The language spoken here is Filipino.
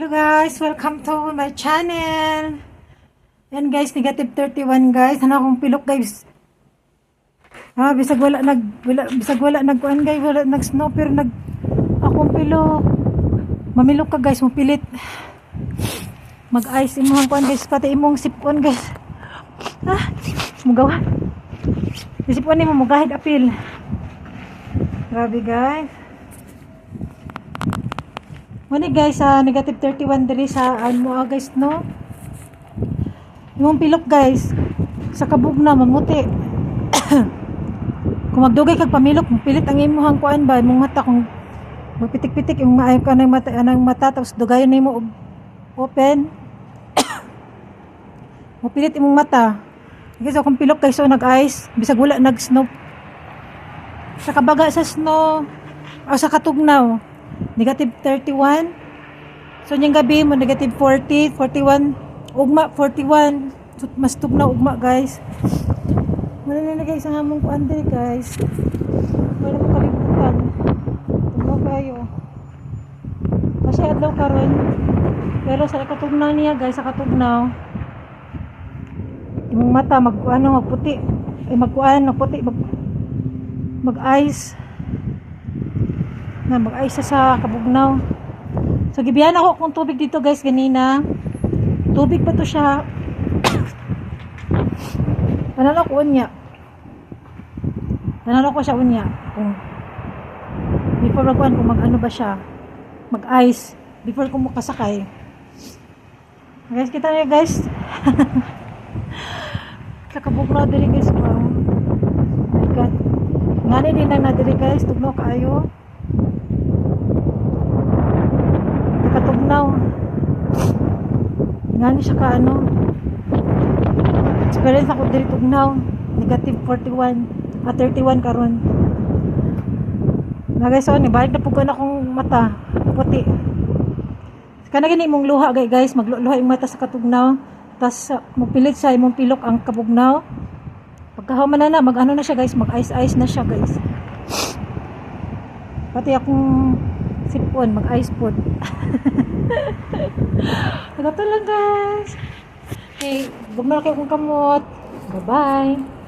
Hello guys, welcome to my channel. Yan guys, negative 31 guys. Ano akong pilok guys. Ah, bisag wala nag wala bisag wala nagkuan guys, wala nag snow pero nag akong pilok. Mamilok ka guys, mupilit. Mag-ice imong kuan guys, pati imong sipon guys. Ah, mugawa. Sipon ni mugahid apil. Grabe guys. Muna guys, sa negative 31 diri sa ano ah, guys no. Yung pilok guys sa kabug na mamuti. kung magdugay kag pamilok, pilit ang imuhang kuan ba imong mata kung magpitik-pitik yung maayo ka ng mata anang mata tapos dugayon nimo og open. Mupilit imong mata. Guys, akong pilok guys so nag-ice, bisag wala nag-snow. Sa kabaga sa snow, o sa katugnaw, negative 31. So, yung gabi mo, negative 40, 41, ugma, 41. So, mas tugnaw ugma, guys. Wala na guys, ang hamong kuan diri, guys. Wala mo kalibutan. Tugnaw kayo. Kasi adlaw karon. Pero sa katugnaw niya, guys, sa katugnaw, yung mata, mag, ano, magputi. Eh, magkuan, magputi, mag, mag-ice na mag-ice sa kabugnaw. So gibihan ako kung tubig dito guys ganina. Tubig pa to siya. Tanalo ko unya. Tanalo ko siya unya. Kung before magkuhan kung mag ano ba siya. Mag-ice. Before ko makasakay. Guys kita niyo guys. Sa kabugnaw diri guys wow god. Ngani din lang na diri guys. Tugnaw kaayo katugnaw ngani siya ka ano? Experience ako diri tugnaw. Negative 41 ah 31 karon. Na guys so ni balik na pugon akong mata. Puti. Kana gani mong luha gay guys. Magluha yung mata sa katugnaw. Tas uh, magpilit sa imong pilok ang kabugnaw. Pagkahuman na na mag ano na siya guys. Mag ice ice na siya guys. Pati akong sipon mag ice pod Ito lang guys. Okay bugna kayo kong kamot. Bye bye